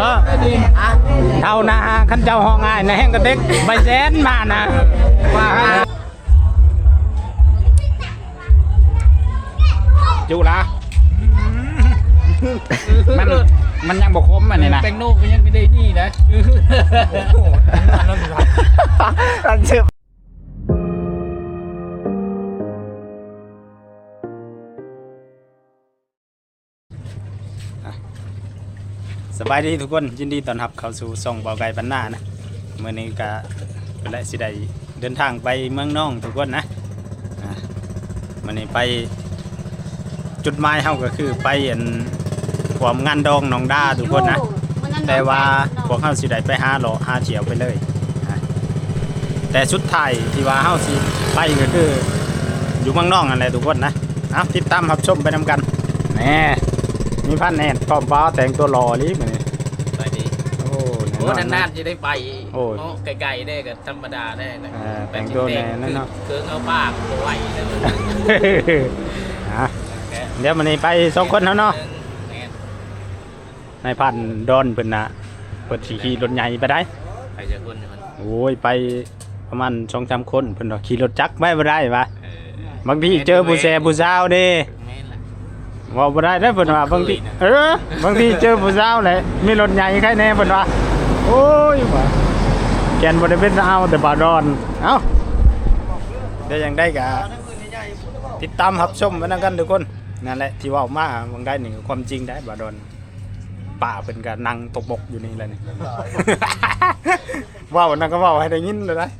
เออเท่านะขันเจ้าห้องง่ายนะแห้งกระเต็กใบแสนมานะว่าจุละมันมันยังบกคมอันนี้นะแตงโนก็ยังไม่ได้นี่นะอันเชื่อ สบายดีทุกคนยินดีต้อนรับเข้าสู่ส่องเบาไก่ปันหน้านะเมื่อนี้ก็เป็นและสิได้เดินทางไปเมืองน้องทุกคนนะอะมื่อนี้ไปจุดหมายเฮาก็คือไปอันความงานดองหนองดาทุกคนนะ แต่ว่าพวกเฮาสิได้ไปหาหลอหาเฉียวไปเลยอะแต่สุดท้ายที่ว่าเฮาสิไปก็คืออยู่เมืองนอกนั่นแหละทุกคนนะเอาติดตามรับชมไปนำกันแหน่มีพันแน่นพร้อมฟ้าแต่งตัวหล่อลิมื้อนี้ไปดีโอ้ โอ้นานๆจะได้ไปโอ้ยเนาะไกลๆได้ก็ธรรมดาได้นะเออแต่งตัวแน่นั่นเนาะคือเอาปากบ่ไหวเลยอะเดี๋ยวมื้อนี้ไปสองคนเท่าเนาะแม่นนายพันดอนเพิ่นน่ะเพิ่นสิขี่รถใหญ่ไปได้ไปเจอคนมันโอ้ยไปประมาณ2-3คนเพิ่นว่าขี่รถจักรไปบ่ได้วะเออบางทีเจอผู้แสผู้สาวเด้แม่นล่ะ ว่าบ่ได้ได้อเพิ่นว่าบางทีเคยนะเออบางทีเจอผู้สาวแหละมีรถใหญ่ใครแน่เพิ่นว่า โอ้ยว่าแกนบ่ได้เป็นเอาแต่บาดอน เอ้าได้ยังได้กะติดตามรับชมไว้นำกันทุกคน นั่นแหละที่เว้ามาบางได้นี่ก็ความจริงได้บาดอนป่าเพิ่นก็นั่งตกบกอยู่นี่แหละนี่เว้านั่นก็เว้าให้ได้ยินเลยนะ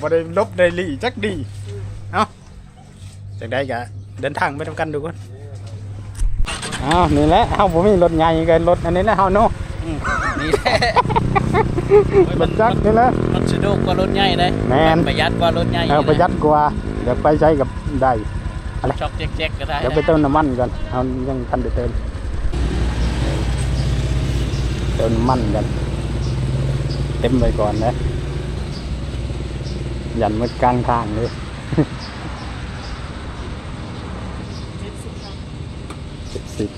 บ่ได้ลบได้หลีจักดี เอ้าจังได้กะเดินทางไปนำกันทุกคนอ้าวนี่แหละเฮาบ่มีรถใหญ่กันรถอันนี้แหละเฮาเนาะนี่แหละ รถจักรนี่แหละมันสะดวกกว่ารถใหญ่เลยแม่นประหยัดกว่ารถใหญ่เอาประหยัดกว่าเดี๋ยวไปใช้กับได้อะไรช็อกแจ๊กๆก็ได้เดี๋ยวไปเติมน้ำมันกันเอายังทันได้เติมเติมน้ำมันกันเต็มไปก่อนนะยันมืดกลางทางเลยสิบสิบ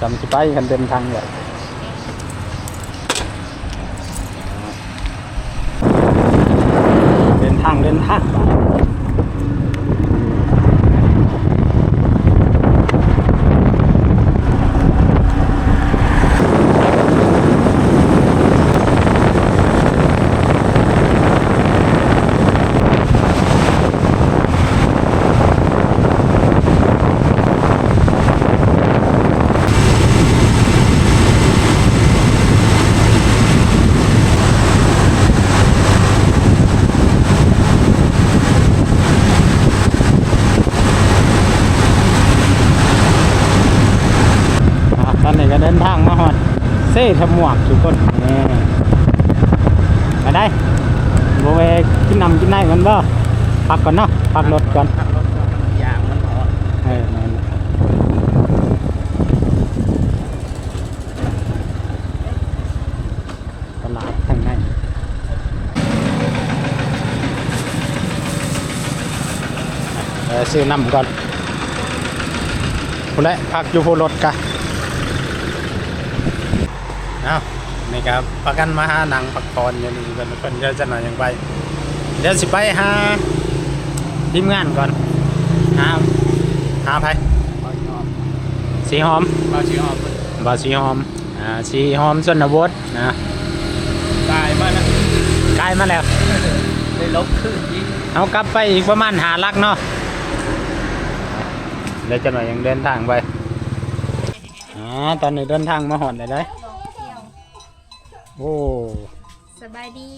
จำสิไปกันเดินทางเลยเดินทางเดินทางอะตอนนี้ก็เดินทางมาหอดเซ่ทำหมวกทุกคนนี่มาได้โบเวกินนำกินได้กันบ่พักก่อนเนาะพักรถก่อนอย่างมันอ่อนเออนั่นตลาดข้างในซื้อน้ำก่อนพูดแล้พักอยู่พูรถกะเอานี่ครับประกันมาหาหนังพักผ่อนอยู่นี่เป็นเป็นเดี๋ยวจะหน่อยยังไปเดี๋ยวสิไปหาทีมงานก่อนหาหาไผสีหอมเราชื่อออมบ่สีหอมอ่าสีหอมชนบทนะตายมานะใกล้มาแล้วได้ลบขึ้นยิ่งเอากลับไปอีกประมาณหาลักเนาะเดี๋ยวจะหน่อยยังเดินทางไปอ่าตอนนี้เดินทางมาหอดเลยได้ โอ้สบายดี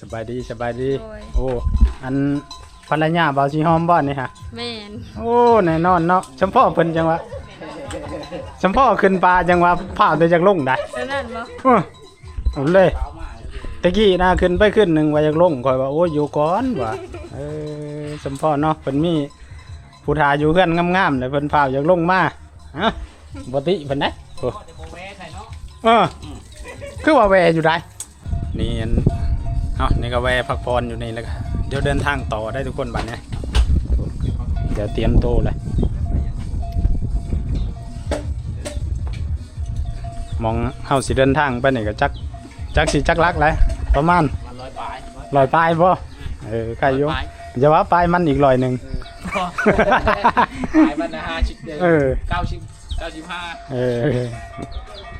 สบายดีสบายดี โอ้ย โอ้อันภรรยาบ่าวสีหอมบ่นี่ฮะแม่นโอ้แน่นอนเนาะชมพ่อเพิ่นจังหวะชมพ่อขึ้นปลาจังหวะผ่าตัวจากลงได้แล้วนั่นบ่อื้อเอาเลยตะกี้นะขึ้นไปขึ้นหนึ่งว่าจากลงคอยว่าโอ้ยอยู่ก่อนว่ะเออชมพ่อเนาะเพิ่นมีผู้ทาอยู่เพื่อนงามๆเลยเพิ่นพาจากลงมาฮะบ่ติเพิ่นได้โอ้เออ คือว่าแวอยู่ได้นี่อันเอ้านี่ก็แวพักผ่อนอยู่นี่แล้วก็เดี๋ยวเดินทางต่อได้ทุกคนบัดเนี้ยเดี๋ยวเตรียมโตเลยมองเฮาสิเดินทางไปนี่ก็จักจักสิจักลักเลยประมาณมันร้อยปลายลอยปลายบ่เออใกล้อยู่ร้ปลายอย่าว่าปลายมันอีกลอยหนึ่งปลายมันนะห้าชิบเดียวเออเก้าชิบ เก้าชิบห้าเออ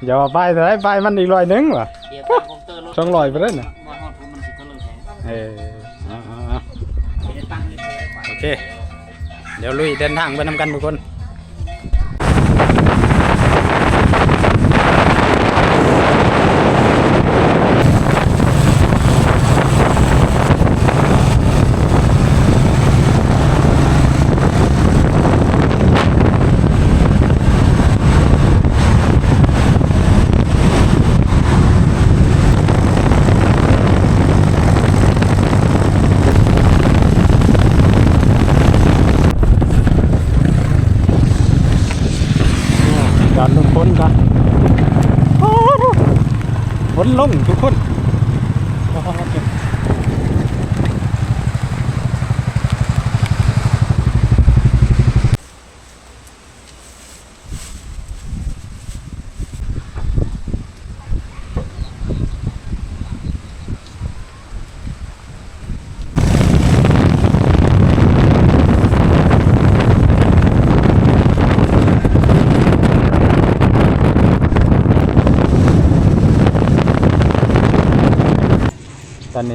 อย่าว่าปลายแต่ได้ปลายมันอีกลอยหนึ่งว่ะ เดี๋ยวตั้งคอมเตอร์รถต้องลอยไปเลยน่ะมอฮอดผมมันสิก็เลยแข็งเออเอาเอาเอาเดี๋ยวตั้งนี่เลยไปโอเค เดี๋ยวลุยเดินทางไปนำกันทุกคน จอดลงพ้ นก่อนโอ้โหพ้นลงทุกคน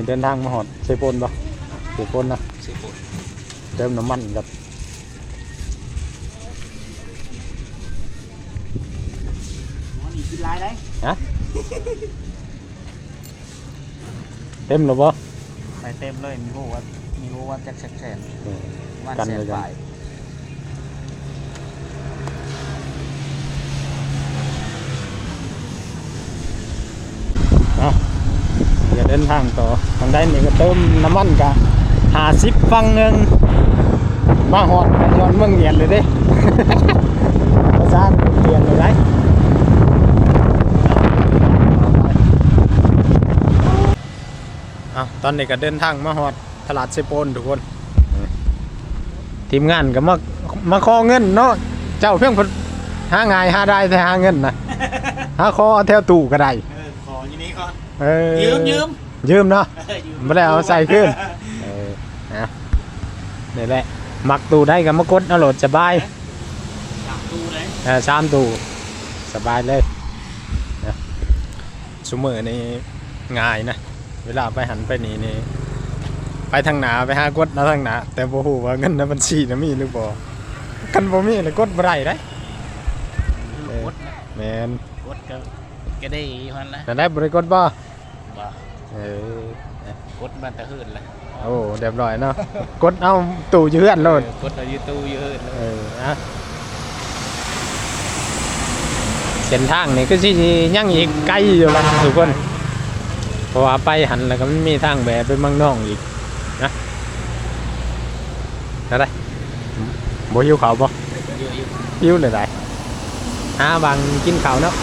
เดินทางมาหอดเซโปนปะเซโปนนะสิบปุ่นเติมน้ำมันกับหัวหนีกินลายได้ฮะเต็มหรือปะไปเต็มเลยมีโบว่ามีโบว่าแจ็คแสนแสนวันกันแสนเลยปกันลาย เอาอย่า เดินทางต่อทางใดนี่ก็เติมน้ำมันกะหาสิบฟังเงินมาหอดย้อนเมืองเหียนเลยเด้ประสานเปลี่ยนเลยได้เอาตอนนี้ก็เดินทางมาหอดตลาดเซโปนทุกคน ทีมงานก็มามาขอเงินเนาะเจ้าเพียงเพิ่นหาง่ายหาได้แต่หาเงินนะหาขอเอาแถวตู้ก็ได้ เออยืมยืมยืมเนาะเออยืมไม่ได้เอาใส่ขึ้นเออนะนี่แหละมักตู้ได้ก็มากดเอาโหลดสบายอยากดูเลยเออสามตู้สบายเลยนะซุมือนี่ง่ายนะ เวลาไปหันไปนี่นี่ไปทางหนาไปหากดเอาทางหนาแต่บ่ฮู้ว่าเงินในบัญชีน่ะมีหรือบ่กันบ่มีเลยกดบ่ได้ได้กดนะแม่นกดก็ก็ได้มันละแต่ได้บ่ได้กดบ่ บ่เออกดมันตะหืนละโอ้เรียบร้อยเนาะ กดเอาตู้อยู่เฮือนโลดเออกดเอาอยู่ตู้อยู่หืนเลยเอออะเส้นทางนี่ก็สิยังอีกไกลอยู่ละทุกคนเพราะว่าไปหันแล้วก็มันมีทางแบบไปเมืองนอกอีกนะอะไรบ่หิวข้าวบ่อยู่อยู่หิวเลยได้หาบางกินข้าวเนาะ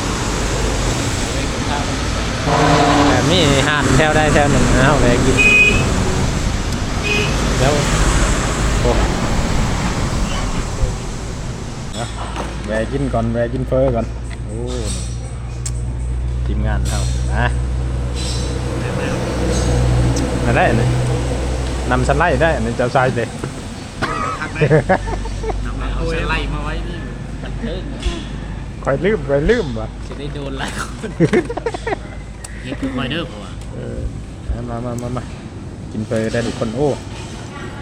มีห้านแถวได้แถวหนึ่งเอาไปกินแล้วโอ้นะแวะกินก่อนแวะกินเฟอก่อนโอ้ทีมงานเอานะมาได้เลยนำสไลด์ได้อันนี้เจ้าชายเลยทักไหมนำเอาสไลด์มาไว้นี่มันเทิงคอยลืมคอยลืมว่ะจะได้โดนหลายคน เฮ็ดคือคอยเด้อเพราะว่าเออมามามามากินเฟอได้ทุกคนโอ้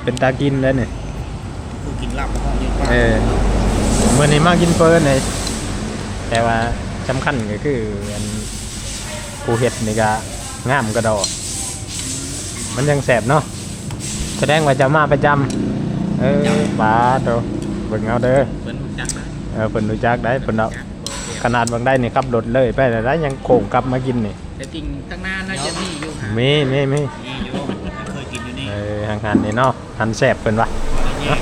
เป็นตากินแล้วเนี่ยผู้กินลาบก็เยอะมากเออเมื่อนี้มากินเฟิร์นเลยแต่ว่าสำคัญก็คืออันผู้เห็ดนี่ก็งามกระดอกมันยังแสบเนาะแสดงว่าจะมาประจำเออปลาโตเบิ่งเอาเด้อเพิ่นรู้จักนะเออเพิ่นรู้จักได้เพิ่นเอาจักบอก ขนาดบางได้นี่ขับรถเลยไปแต่ได้ยังโค้งกลับมากินนี่แต่จริงตั้งนานน่าจะมีอยู่หามีมีมีมีอยู่เคยกินอยู่นี่เออทางหันนี่เนาะหันแสบเพิ่นวะ แยก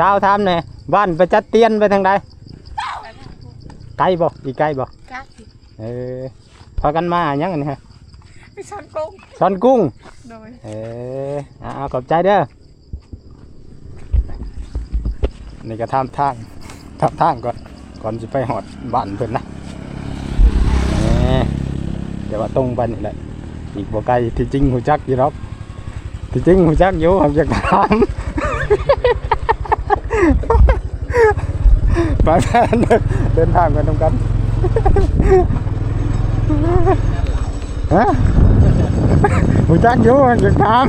สาวถามแหน่บ้านไปจัดเตียนไปทางใดไกลบ่อีกไกลบ่กักเออพากันมาหยังอันนี้ฮะไปช้อนกุ้งซอนกุ้ง โดยเอออ่าขอบใจเด้อ นี่ก็ทำทางทำทางก่อน ก่อนจะไปหอดบ้านเพิ่นนะเออเดี๋ยวว่าตรงไปนี่แหละ อีกบ่ไกลที่จริงหูจักอยู่หรอกที่จริงหูจักอยู่ผมจะถาม ไปแทนเดินทางกันตรงกันฮะหูจักอยู่ผมจะถาม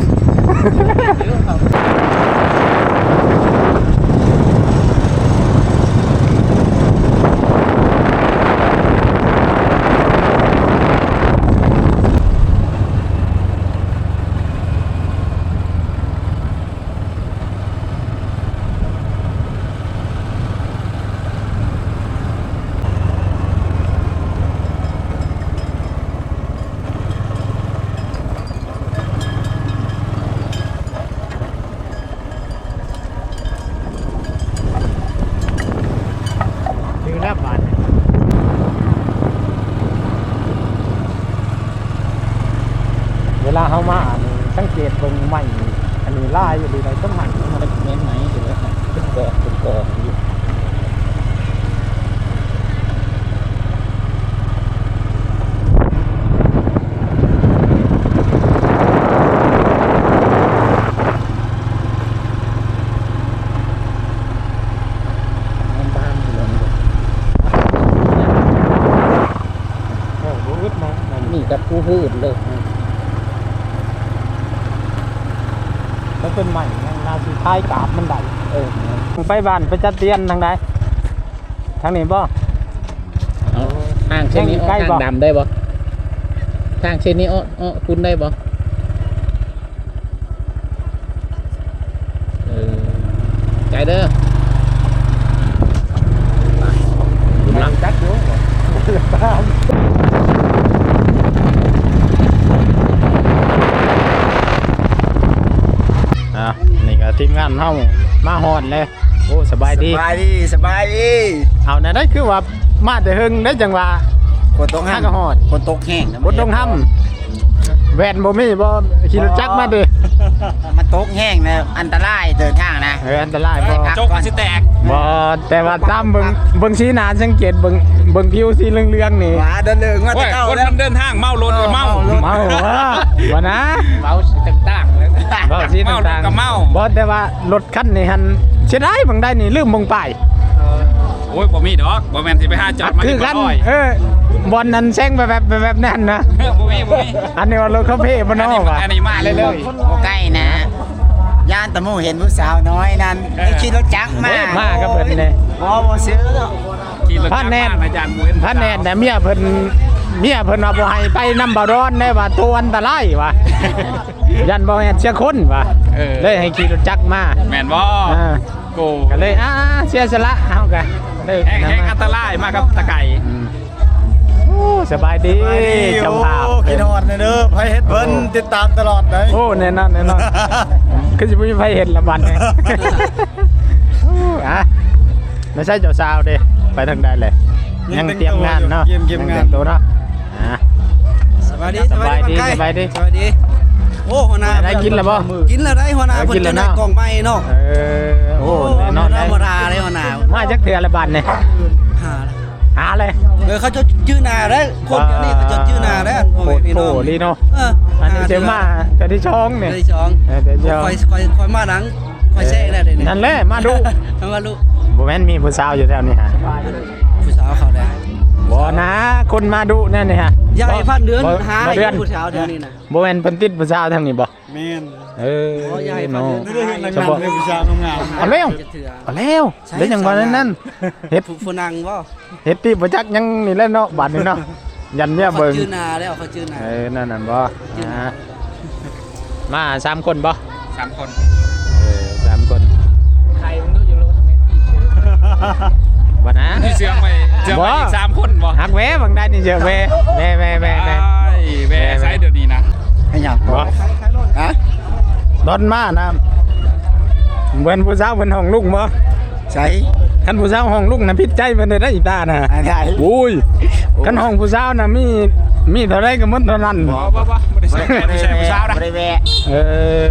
ถึงแล้วบ้านเวลาเขามานี่สังเกตเบิ่งใหม่อันนี้ลายอยู่ดีเลยต้นใหม่มันเป็นเม้นไหนอยู่เลยเป็นกอกเป็นกอกอยู่มันบ้านอยู่เลยโอ้โหรุดมามั นนี่กับผู้พืชเลยแล้วเป็นใหม่นะนาสุดท้ายกราบมันได้เออไปบ้านไปจัดเตียนทางใดทางนี้บ่เอาทางเช่นนี้อ้อใกล้บ่ทางดำได้บ่ทางเช่นนี้อ้ออ้อคุณได้บ่เออใจเด้อคุณลังจักอยู่อะนี่ก็ทีมงาน เฮามาฮอดเลยโอ้สบายดี สบายดีสบายดีเอานั่นได้คือว่ามาแต่หึงได้จังหว่าคนตกห้าห้างก็ฮอดคนตกแห้งนะบนต้องทำแวนบ่มีบ่ขี่รถจักรมาดิมันตกแห้งนะอันตรายเดินทางนะเอออันตรายบ่จกสิแตกบ่แต่ว่าตามเบิ่งเบิ่งสีหน้าสังเกตเบิ่งเบิ่งผิวสีเหลืองๆนี่หวาเดินเลืองว่าโอ้จะยเข้าคนแล้วมันเดินทางเมารถกับเมาเมาว่าบ่นะเบาสิต่างๆ เลยเว้าสีต่างเมากับเมา ๆบ่แต่ว่ารถคันนี้หันเสียดายบางได้นี่ลืมมงป้ายโอ้ยผมมีดอกบ่แม่นสิไปหาจอดมาคือที่กันบ่อยเออบอลนั้นแซงไปแบบแบบแบบนั้นนะเออบ่มีบ่มีอันนี้ว่ารถเขาเพ่บ่อันเนาะนี้ว่ะอันนี้มาเลยเลยโอใกล้นะ ย่านตะมูเห็นผู้สาวน้อยนั้นได้ขี่รถจักรมาเอ้ยมากับเพิ่นนี่บ่บ่ซื้อหรอกขี่รถพระแนนจักรมาอาจารย์มวยพระแนนแต่เมียเพิ่น เมียเพิ่นว่าบ่ให้ไปนำบ่ร้อนได้ว่าตัวอันตรายว่ะ ยันบ่แม่นเสียคนว่ะเออ เลยให้ขี่รถจักรมาแม่นบ่อ่าโกก็เลยอ่าเสียสละเอากะเลยแห้งแห้งนำมาอันตรายมากครับตะไก่อืมโอ้สบายดีเจ้าภาพกินฮอดเด้อไผเฮ็ดเพิ่นติดตามตลอดเลย โอ้แน่นอนแน่นอน คือสิบ่มีไผเห็นละบัดนี่โอ้อะไม่ใช่เจ้าสาวเด้ไปทางใดเลย ยังเตรียมงานเนาะเตรียมเตรียมงานตัวเนาะ อะสบายดีสบายดีใกล้สบายดีสบายดีโอ้หัวหน้าได้กินแล้วบ่กินแล้วได้หัวหน้าเออเพิ่กินนแล้วจะได้เนาะกล่องใหม่เนาะเออโอ้แน่นอนธรรมดาเลยหัวหน้ามาจักเทื่อละบัดนี่หาละหาเลยเออเขาจะชื่อนาได้คนเดียวนี่เขาจะชื่อนาได้อันพ่อโอ้แม่พี่โหน้องลีเนาะเอออันนี้เจอมาแต่ที่ช่องเนี่ยได้สองเออแต่เดียวคอยคอยคอยมาหนังคอยแซ่ได้เลยเนี่ยนั่นแหละมาดูมาดูบ่แม่นมีผู้สาวอยู่แถวนี้ฮะผู้สาวเขาได้ บ่นะคนมาดูนั่นนี่ฮะยายพันเดือนบ่หาบ่ให้เดือนผู้สาวเดี๋ยวนี้นะบ่แม่นเพิ่นติดผู้สาวทางนี้บ่แม่นเออโอ้ยายพันเนาะ เดือนจะบอกผู้สาวงามเอาแล้ว จะเถื่อเอาแล้วเดี๋ยวจังว่านั้นนั่นเฮ็ดผู้ผู้นางบ่เฮ็ดที่บ่จักยังนี่แหละเนาะบัดนี้เนาะยันเมียเขาเบิ่ง ชื่อนาแล้วเขาชื่อนาเออ นั่นนั่นบ่อ่ามาสามคนบ่สามคนเออสามคนใครมึงดูอยู่รถแม่นพี่เชื่อบ่นะที่เชื่องไป เชื่องไปบ่อีกสามคนบ่หักแหวบางได้นี่เจอแหวแหวแหวแหวแหวไอ้แม่ใช้เดี๋ยวนี้นะให้หยังบ่ฮะดอนมานะเหมือนผู้สาวเพิ่นห้องลุงบ่ใช่คันผู้สาวห้องลุงน่ะผิดใจเพิ่นได้อีตาน่ะอันไหนโอ้ยคันห้องผู้สาวน่ะมีมีเท่าไรก็หมดเท่านั้นบ่บ่บ่บ่ได้ใส่บ่ได้ใส่ผู้สาวนะบริเวณเออ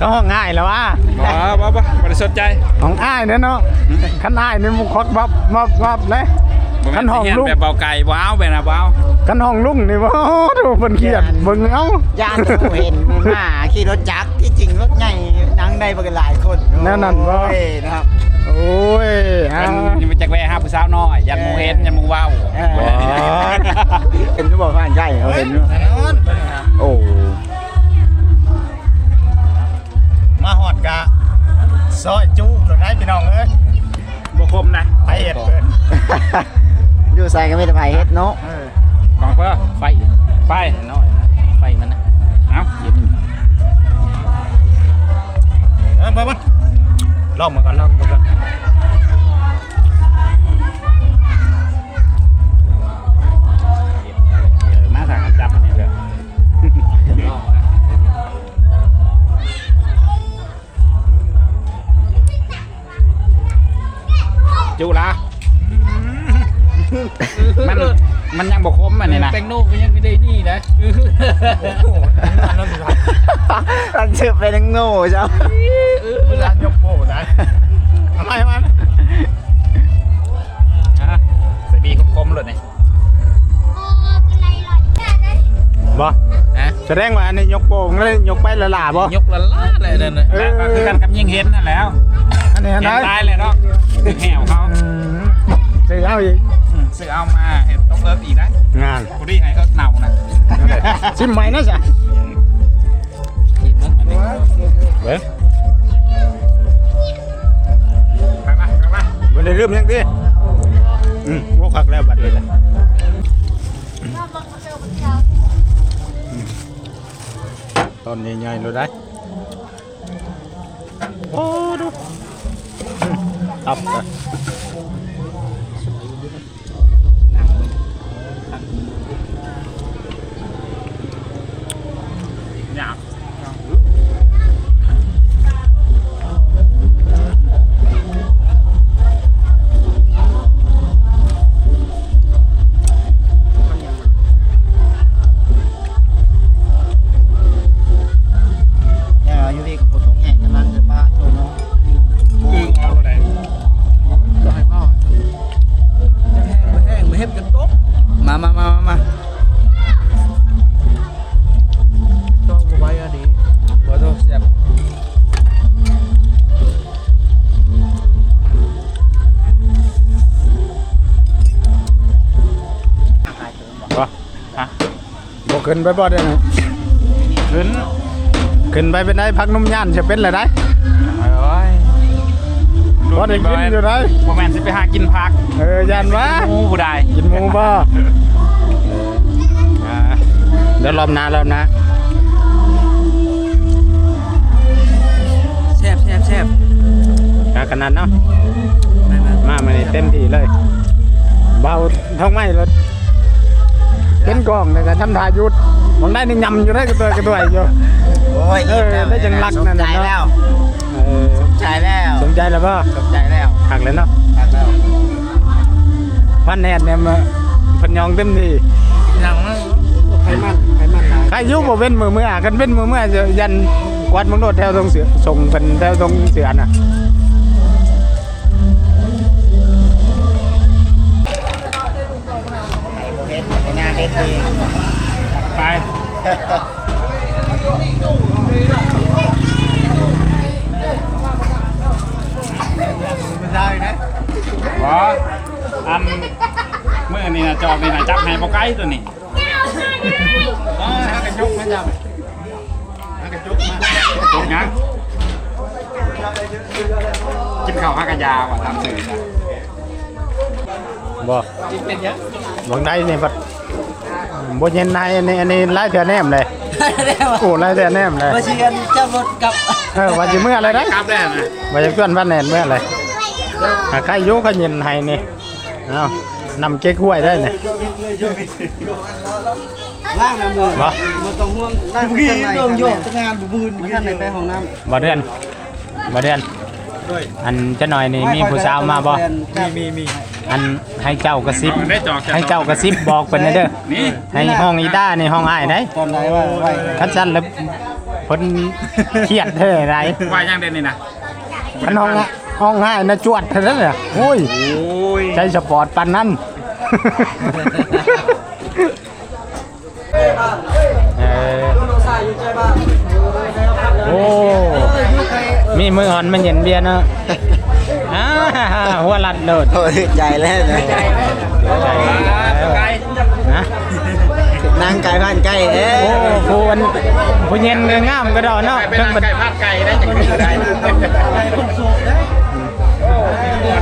ก็ห้องง่ายแล้วว่าบ่บ่บ่บ่ได้สนใจห้องอ้ายเนี่ยเนาะคันอ้ายนี่มันคดบับบับบับเลยบ่แม่คันห้องลุงแบบเบาไก่ว้าวแบบน่ะว้าวคันห้องลุงนี่ว่าโอ้ดูเพิ่นเครียดเบิ่งเอ้าย่านที่ผมเห็นมาขี่รถจักรที่จริงรถใหญ่นั่งได้เบิ่งหลายคนแน่นนบ่โอ้ยนะครับโอ้ยานยังไปจักแวะหาผู้สาวน้อยยันมูเห็นยันมูว้าวเออเห็นก็บอกว่าใช่เขาเห็นว่าโอ้ ใส่ก็ไม่ได้ไปเฮ็ดเนาะกองเพื่อไฟไฟน้อยนะไฟมันนะเอ้าเย็นเบิ่งลองมาก่อนลองมาก่อนลอง มันเสือไปทั้งโง่เจ้าเวลายกโป้ได้ทำไมมันฮะใส่บีคมๆเลยนี่บ่ฮะแสดงว่าอันนี้ยกโป้งแล้วยกไปละล่าบ่ยกละล่าเลยนั่นน่ะเออแล้วก็คือกันกับยิงเห็นนั่นแหล้วอันนี้อันเห็ไหนนตายเลยเนาะคือแหวเขาอืมเสียเอาอีกอืมซื้อเอามาเห็นต้องเอิบอีกนะงานกูดีให้เอิบเน่านะชิมใหม่นะจ๊ะ เว้ยไปมาไปมาบ่ได้ลืมยังติอืมบ่คักแล้วบัดนี้แหละตอนนี้ใหญ่เลยได้โอ้ดูอืมตับไป ขึ้นไปบ่ได้นะขึ้นขึ้นไปเป็นได้พักนุ่มย่านจะเป็นอะไรได้โอ้ยบ่ได้กินอยู่ได้บ่แม่นสิไปหากินผักเออย่านวะหมูผู้ใดกินหมูบ่อ่าเดี๋ยวรอบหน้ารอบหน้าแซ่บแซ่บแซ่บกาขนาดเนาะมามามามานี่เต็มที่เลย เบาท้องไม้รถ เป็นกล่องเลยกันทำทาหยุดมองได้นี่ยำอยู่ได้กระตัวกระตัวอยู่โอ้ยเออได้จังรักนั่นสมใจน่ะเนาะแล้วเออสมใจแล้วสนใจแล้วป่ะสมใจแล้วหักเลยเนาะครับแล้วพันแนดเนี่ยมาเพันยองเต็มที่อย่างนั้นไขมันไขมันหลายใครอยุบบ่เป็นมือเมื่อกันเป็นมือเมื่อจะยันกวาดมังโดดแถวตรงเสือส่งเป็นแถวตรงเสือน่ะ ไปไม่ได้นะบ่อันมื้อนี้นะจอกนี่นะจับให้บ่ไกลตัวนี้อ๋อหากระจกมาจับหากระจกมาจกยังกินข้าวหากระยาว่ะตามสื่อจ้ะบ่เป็นยังบางได้นี่พัด บ่เย็นในอันนี้อันนี้ไล่เถื่อแนมเลยได้ว่ะโอ้ไล่เถื่อแนมเลยมาเชียร์เจ้ารถกับเออว่าสิเมื่ออะไรได้ครับได้นะว่าจะเพื่อนว่าแนนเมื่ออะไรหาใครอยุก็เย็นให้นี่เอ้านำเก๊กห้วยได้นี่ล่างน้ำมือบ่มาต้องห่วงล่างข้างในลงโยกงานบุญมันท่านในไปห้องน้บ่เดือนำบ่เดือนอันจะหน่อยนี่มีผู้สาวมาบ่มีมีมี อันให้เจ้ากระซิบ ได้จอกให้เจ้ากระซิบบอกเพิ่นเด้อนี่ให้ห้องอีต้าในห้องอ้ายได้ตอนไหนว่าไว้คันซั่นแล้วเพิ่นเครียดเด้อไรว่ายังเด่นนี่นะคันห้องอะห้องอ้ายน่ะจวดเท่านั้นน่ะโอ้ยโอ้ยใจสปอร์ตปานนั้นเออโอ้มีมืออ่อนมันเย็นเบียร์เนาะ อ่าหัวลัดโลดโอ้ยใจแล้วนะใจแล้วนะนางไก่พันไก่เอ้โอ้ผู้อันผู้เย็นเงงามก็ดอกเนาะไปเพิ่งนั่งมันไก่พัดไก่ได้จังเลยได้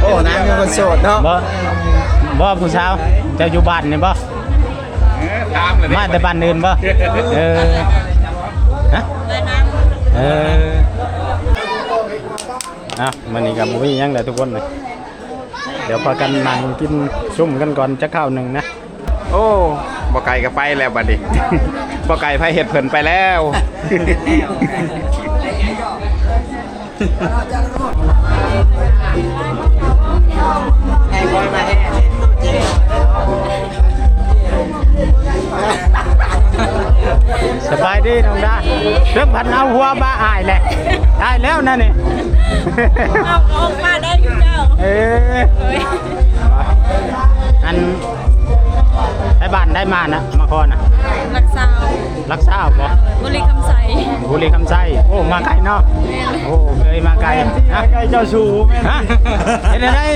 โอ้นางเป็นคนโสดเนาะบ่บ่ผู้สาวเจะอยู่บ้านนี่บ่ตามเลยมาแต่บ้านอื่นบ่เออฮะเออ อะมันนี่กับมุ้ยยังเด้อทุกคนเลยเดี๋ยวพากันนั่งกินซุ่มกันก่อนจะข้าวหนึ่งนะ โอ้บ่ไก่ก็ไปแล้วบัดนี้ บ่ไก่ไผเห็ดเพิ่นไปแล้ว สบายดีน้องดาเรื่องพันเอาหัวบ้าอายแหละได้แล้วนะนี่เอาออกมาได้อยู่เจ้าเออเฮ้ยอันได้บ้านได้มานะมาก่อนนะรักษา รักษาบ่บริคำใสบุรีคำไส้โอ้มาไกลเนาะโอ้เคยมาไกลฮะไก่เจ้าชูแม่ฮะเห็นได้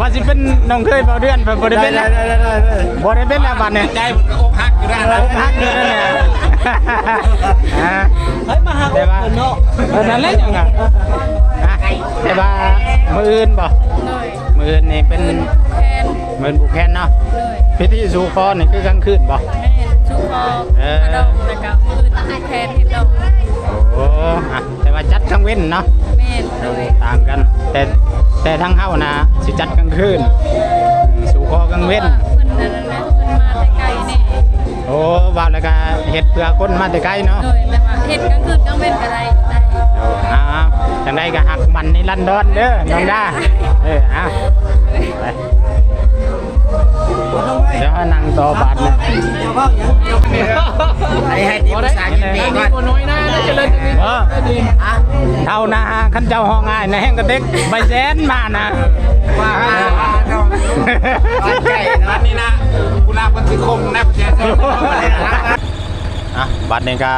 ว่าสิเป็นน้องเคยเบาเดือนไปบ่ได้เป็นแล้วได้ได้ได้ได้บ่ได้เป็นแล้วบัดเนี่ยใจมันก็อกหักอยู่ด้านนั้นพักอยู่นั่นแหละฮะเฮ้ยมาหาแต่ว่าเนาะเออนั่นแหละยังไงฮะแต่ว่ามืออื่นบ่เลยมืออื่นนี่เป็นแทนมือบุกแคนเนาะเลยพิธีสู่คอนี่คือกลางคืนบ่ แม่ชุกคอกเออ กระดองแล้วก็มืดแทนเห็ดดอกโอ้อะแต่ว่าจัดกลางเว้นเนาะแม่เลยต่างกัน แต่แต่ทั้งเฮานะสิจัดกลางคืนอืมสู่คอกลางเว้น เพิ่นนั่นนะเพิ่นมาแต่ไกลนี่โอ้ว่าวแล้วก็เฮ็ดเพื่อคนมาแต่ไกลเนาะเลยแต่ว่าเห็ดกลางคืนกลางเว้นก็ได้ได้อ้าวจังไดก็หักมันในลันดอนเด้อน้องดาเอออ้าวไป เดี๋ยวให้นั่งต่อบาทนะให้ให้ที่ภาษากินเองก่อนน้อยหน้าน่าจะเล่นเออเท่านะขันเจ้าห้องง่ายนะแห้งกระเด็กใบแสนมานะว่าว่าเนาะไก่ร้าเนาะนนี้นะกุหลาบมันสิคมนะประเทศไทยอะบัดนี้ก็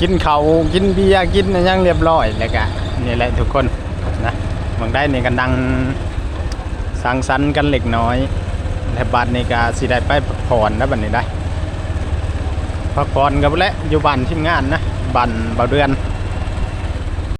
กินเขาวกินเบียร์กินอะไรอยังเรียบร้อยแล้วก็นี่แหละทุกคนนะเมืองได้นี่ก็ดังสังสรรค์กันเล็กน้อย และบัดนี้ก็สิได้ไปพักผ่อนนะบัดนี้ได้พักผ่อนกับและอยู่บันทีมงานนะบันเบาเดือน